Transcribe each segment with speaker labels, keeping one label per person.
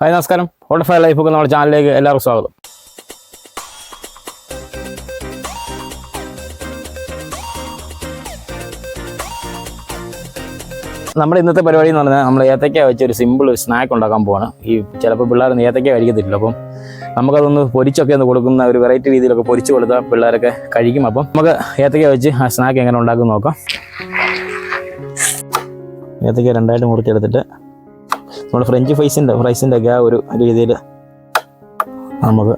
Speaker 1: Hi നമസ്കാരം. ഓട്ടഫൈ life ഒക്കെ നമ്മുടെ ചാനലിലേക്ക് എല്ലാവർക്കും സ്വാഗതം. നമ്മുടെ ഇന്നത്തെ പരിപാടി എന്ന് പറഞ്ഞാൽ നമ്മൾ ഏത്തക്ക വെച്ച് ഒരു സിമ്പിൾ ഒരു സ്നാക്ക് ഉണ്ടാക്കാൻ പോവാണ്. ഈ ചിലപ്പോൾ പിള്ളേർ ഏത്തക്ക കഴിക്കത്തില്ല. അപ്പം നമുക്കതൊന്ന് പൊരിച്ചൊക്കെ ഒന്ന് കൊടുക്കുന്ന ഒരു വെറൈറ്റി രീതിയിലൊക്കെ പൊരിച്ച് കൊടുത്താൽ പിള്ളേരൊക്കെ കഴിക്കും. അപ്പം നമുക്ക് ഏത്തക്ക വെച്ച് ആ സ്നാക്ക് എങ്ങനെ ഉണ്ടാക്കും നോക്കാം. ഏത്തക്ക രണ്ടായിട്ട് മുറിച്ചെടുത്തിട്ട് നമ്മൾ ഫ്രഞ്ച് ഫ്രൈസിന്റെ ഫ്രൈസിന്റെ ഒക്കെ ആ ഒരു രീതിയിൽ നമുക്ക്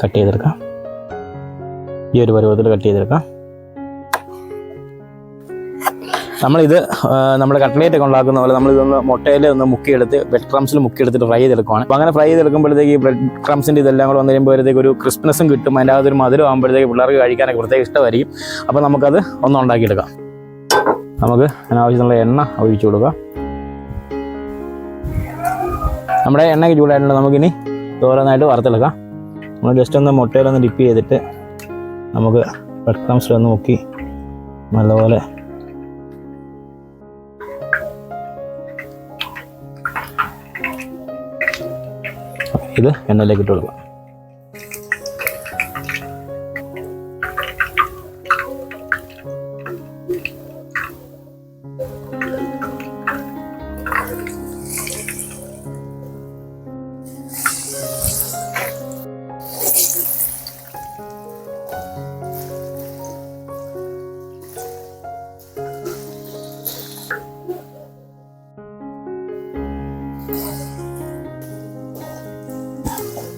Speaker 1: കട്ട് ചെയ്തെടുക്കാം. ഈ ഒരു പരുവത്തിൽ കട്ട് ചെയ്തെടുക്കാം. നമ്മളിത് നമ്മൾ നമ്മുടെ കട്ട്ലേറ്റ് ഒക്കെ ഉണ്ടാക്കുന്ന പോലെ നമ്മളിതൊന്ന് മുട്ടയിൽ ഒന്ന് മുക്കിയെടുത്ത് ബ്രെഡ് ക്രംസിൽ മുക്കിയെടുത്തിട്ട് ഫ്രൈ ചെയ്തെടുക്കുവാണ്. അപ്പോൾ അങ്ങനെ ഫ്രൈ ചെയ്തെടുക്കുമ്പോഴത്തേക്ക് ഈ ബ്രെഡ് ക്രംസിന്റെ ഇതെല്ലാം കൂടെ വന്നു കഴിയുമ്പോഴത്തേക്ക് ഒരു ക്രിസ്പ്നെസ്സും കിട്ടും. അതിന്റെ അകത്തൊരു മധുരം ആകുമ്പോഴത്തേക്ക് പിള്ളേർക്ക് കഴിക്കാനൊക്കെ പ്രത്യേക ഇഷ്ടമായിരിക്കും. അപ്പോൾ നമുക്കത് ഒന്ന് ഉണ്ടാക്കിയെടുക്കാം. നമുക്ക് അതിനാവശ്യത്തിനുള്ള എണ്ണ ഒഴിച്ചു കൊടുക്കാം നമ്മുടെ എണ്ണയ്ക്ക് ചൂടായിട്ടുണ്ട്. നമുക്കിനി ഓരോന്നായിട്ട് വറുത്തെടുക്കാം. നമ്മൾ ജസ്റ്റ് ഒന്ന് മുട്ടയിലൊന്ന് ഡിപ്പ് ചെയ്തിട്ട് നമുക്ക് ബ്രെഡ് ക്രംസിലൊന്ന് മുക്കി നല്ലപോലെ ഇത് എണ്ണയിലേക്ക് ഇട്ട് കൊടുക്കാം.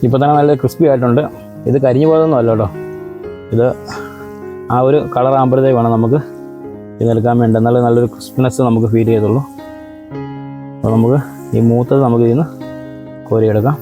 Speaker 1: ഇപ്പോൾ തന്നെ നല്ല ക്രിസ്പി ആയിട്ടുണ്ട്. ഇത് കരിഞ്ഞു പോയതൊന്നും അല്ല കേട്ടോ. ഇത് ആ ഒരു കളർ ആകുമ്പോഴത്തേക്ക് വേണം നമുക്ക് ഇത് നിൽക്കാൻ വേണ്ടി. എന്നാലും നല്ലൊരു ക്രിസ്പിനെസ് നമുക്ക് ഫീൽ ചെയ്തുള്ളൂ അപ്പോൾ നമുക്ക് ഈ മൂത്തത് നമുക്ക് ഇതിൽ കോരിയെടുക്കാം.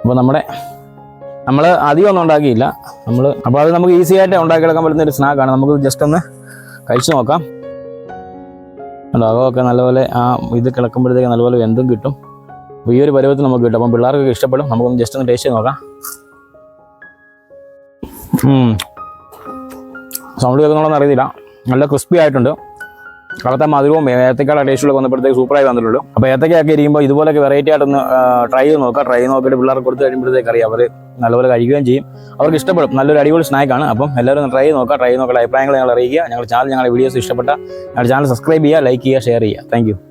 Speaker 1: അപ്പോൾ നമ്മുടെ നമ്മൾ അധികം ഒന്നും ഉണ്ടാക്കിയില്ല. നമ്മൾ അപ്പോൾ അത് നമുക്ക് ഈസി ആയിട്ട് ഉണ്ടാക്കിയെടുക്കാൻ പറ്റുന്ന ഒരു സ്നാക്കാണ് നമുക്ക് ജസ്റ്റ് ഒന്ന് കഴിച്ചു നോക്കാം. അകമൊക്കെ നല്ലപോലെ ആ ഇത് കിടക്കുമ്പോഴത്തേക്ക് നല്ലപോലെ വെന്തും കിട്ടും. അപ്പോൾ ഈ ഒരു പരുവത്തിൽ നമുക്ക് കിട്ടും. അപ്പം പിള്ളേർക്കൊക്കെ ഇഷ്ടപ്പെടും. നമുക്കൊന്ന് ജസ്റ്റ് ഒന്ന് ടേസ്റ്റ് നോക്കാം. സൗണ്ട് കേൾക്കുന്നുണ്ടോന്ന് അറിയത്തില്ല. നല്ല ക്രിസ്പി ആയിട്ടുണ്ട്. അകത്തെ മധുരവും ഏത്തക്കാട് ടേസ്റ്റുള്ള വന്നപ്പോഴത്തേക്ക് സൂപ്പറായി വന്നിട്ടുള്ളൂ. അപ്പോൾ ഏത്തക്കയൊക്കെ ഇരിക്കുമ്പോൾ ഇതുപോലൊക്കെ വെറൈറ്റി ആയിട്ടൊന്ന് ട്രൈ ചെയ്ത് നോക്കാം. ട്രൈ നോക്കിയിട്ട് പിള്ളേർക്ക് കൊടുത്ത് കഴിയുമ്പോഴത്തേക്ക് അറിയാം. അവർ നല്ലപോലെ കഴിക്കുകയും ചെയ്യും. അവർക്ക് ഇഷ്ടപ്പെടും. നല്ലൊരു അടിപൊളി സ്നാക്കാണ് അപ്പം എല്ലാവരും ട്രൈ ചെയ്ത് നോക്കുക ട്രൈ നോക്കാം അഭിപ്രായങ്ങൾ ഞങ്ങൾ അറിയിക്കുക. ഞങ്ങളുടെ ചാനൽ ഞങ്ങളുടെ വീഡിയോസ് ഇഷ്ടപ്പെട്ട ഞങ്ങളുടെ ചാനൽ സബ്സ്ക്രൈബ് ചെയ്യുക ലൈക്ക് ചെയ്യുക ഷെയർ ചെയ്യുക. താങ്ക്